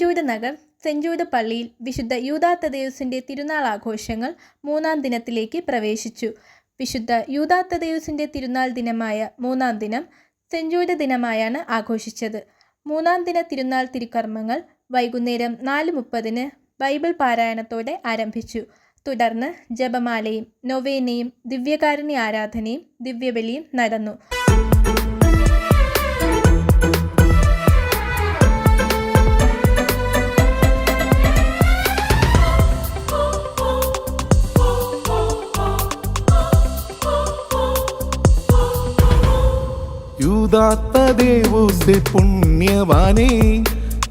Jude Nagar Jude പള്ളിയിൽ വിശുദ്ധ യൂതാ തദേവുസിന്റെ തിരുനാൾ ആഘോഷങ്ങൾ മൂന്നാം ദിനത്തിലേക്ക് പ്രവേശിച്ചു. വിശുദ്ധ യൂതാ തദേവുസിന്റെ തിരുനാൾ ദിനമായ മൂന്നാം ദിനം ജൂഡ് ദിനമായാണ് ആഘോഷിച്ചത്. മൂന്നാം ദിന തിരുനാൾ തിരുക്കർമ്മങ്ങൾ വൈകുന്നേരം നാല് മുപ്പതിന് ബൈബിൾ പാരായണത്തോടെ ആരംഭിച്ചു. തുടർന്ന് ജപമാലയും നൊവേനയും ദിവ്യകാരുണ്യ ആരാധനയും ദിവ്യബലിയും നടന്നു. യൂദാത്ത ദേവൂസെ പുണ്യവാനെ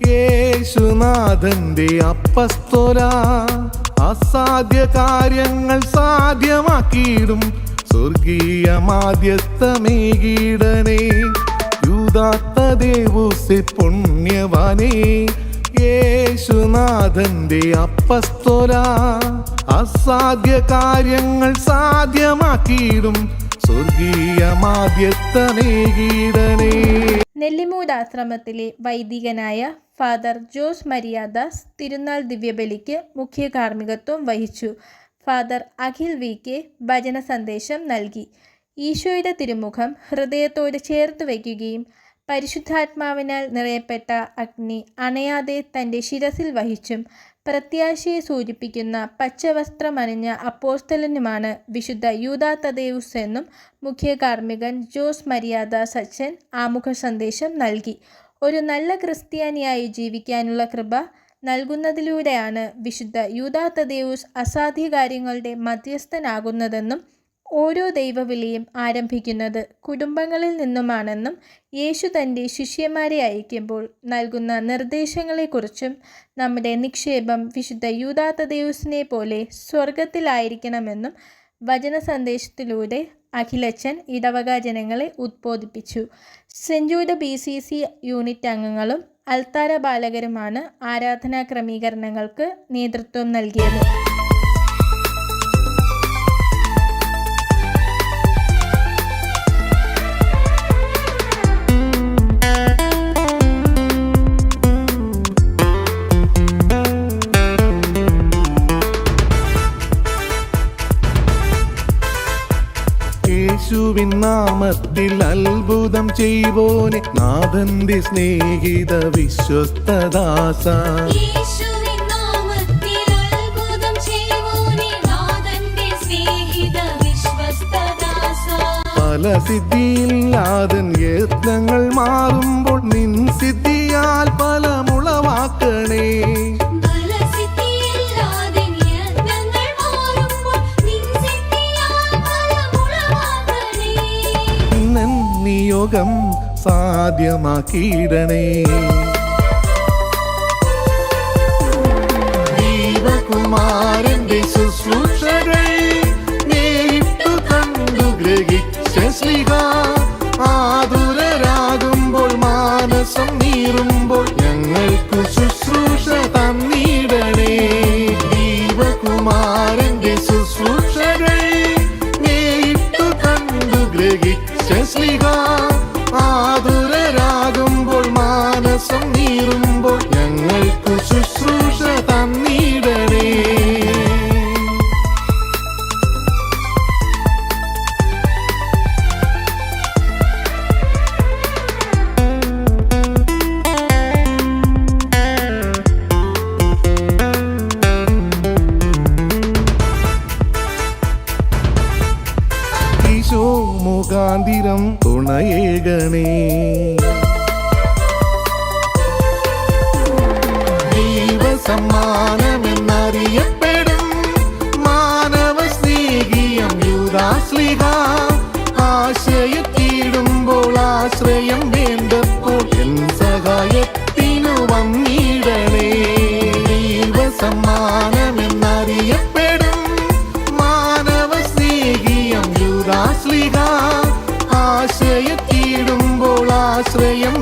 യേശുനാഥന്റെ അപ്പസ്തോല. അസാധ്യ കാര്യങ്ങൾ സാധ്യമാക്കിയിടും സ്വർഗീയ മാധ്യസ്ഥമേകീടനേ യൂദാത്ത ദേവൂസെ പുണ്യവാനേ യേശുനാഥന്റെ അപ്പസ്തോല. അസാധ്യ കാര്യങ്ങൾ സാധ്യമാക്കിയിടും സ്വർഗീയ മാധ്യസ്ഥമേകീടനേ നെല്ലിമൂട് വൈദികനായ ഫാദർ ജോസ് മരിയാദാസ് തിരുനാൾ ദിവ്യബലിക്ക് മുഖ്യ കാർമ്മികത്വം വഹിച്ചു. Father Akhil V. കെ. ഭജന സന്ദേശം നൽകി. ഈശോയുടെ തിരുമുഖം ഹൃദയത്തോട് ചേർത്ത് വയ്ക്കുകയും പരിശുദ്ധാത്മാവിനാൽ നിറയപ്പെട്ട അഗ്നി അണയാതെ തന്റെ ശിരസിൽ വഹിച്ചും പ്രത്യാശയെ സൂചിപ്പിക്കുന്ന പച്ചവസ്ത്രമണിഞ്ഞ അപ്പോസ്തലനുമാണ് വിശുദ്ധ യൂദാ തദേവുസ് എന്നും മുഖ്യ കാർമ്മികൻ ജോസ് മര്യാദ സച്ചൻ ആമുഖ സന്ദേശം നൽകി. ഒരു നല്ല ക്രിസ്ത്യാനിയായി ജീവിക്കാനുള്ള കൃപ നൽകുന്നതിലൂടെയാണ് വിശുദ്ധ യൂദാ തദേവുസ് അസാധ്യ കാര്യങ്ങളുടെ മധ്യസ്ഥനാകുന്നതെന്നും ഓരോ ദൈവവിളിയും ആരംഭിക്കുന്നത് കുടുംബങ്ങളിൽ നിന്നുമാണെന്നും യേശു തന്റെ ശിഷ്യന്മാരെ അയക്കുമ്പോൾ നൽകുന്ന നിർദ്ദേശങ്ങളെക്കുറിച്ചും നമ്മുടെ നിക്ഷേപം വിശുദ്ധ യൂതാത്തദേവസിനെ പോലെ സ്വർഗത്തിലായിരിക്കണമെന്നും വചന സന്ദേശത്തിലൂടെ അഖിലച്ചൻ ഇടവക ജനങ്ങളെ ഉദ്ബോധിപ്പിച്ചു സെഞ്ചൂഡ് ബി സി സി യൂണിറ്റ് അംഗങ്ങളും അൽത്താര ബാലകരുമാണ് ആരാധനാ ക്രമീകരണങ്ങൾക്ക് നേതൃത്വം നൽകിയത്. യേശുവിൻ നാമത്തിൽ അത്ഭുതം നാഥന്റെ സ്നേഹിത വിശ്വസ്തദാസ. ചെയ്യുവോനെ നാഥന്റെ സ്നേഹിത വിശ്വസ്തദാസ. പല സിദ്ധിയില്ലാതൻ യത്നങ്ങൾ മാറുമ്പോൾ നിൻ സിദ്ധിയാൽ ഫലമുളവാക്കണേ നിയോഗം സാധ്യമാക്കിയിടണേ ദീപകുമാരന്റെ ശുശ്രൂഷകൾ ആതുരരാകുമ്പോൾ മാനസം നീറുമ്പോൾ മാന്തിരം തുണയേകണേ ദൈവസമ്മാനമെന്നറിയപ്പെടും മാനവ സ്നേഹിയം യുദാശ്ലിക ആശയത്തിടുമ്പോൾ ആശ്രയം വേണ്ടപ്പോൾ എൻ സഹായത്തിനു വന്നിടണേ. ദൈവസമ്മാനം ആശ്രയം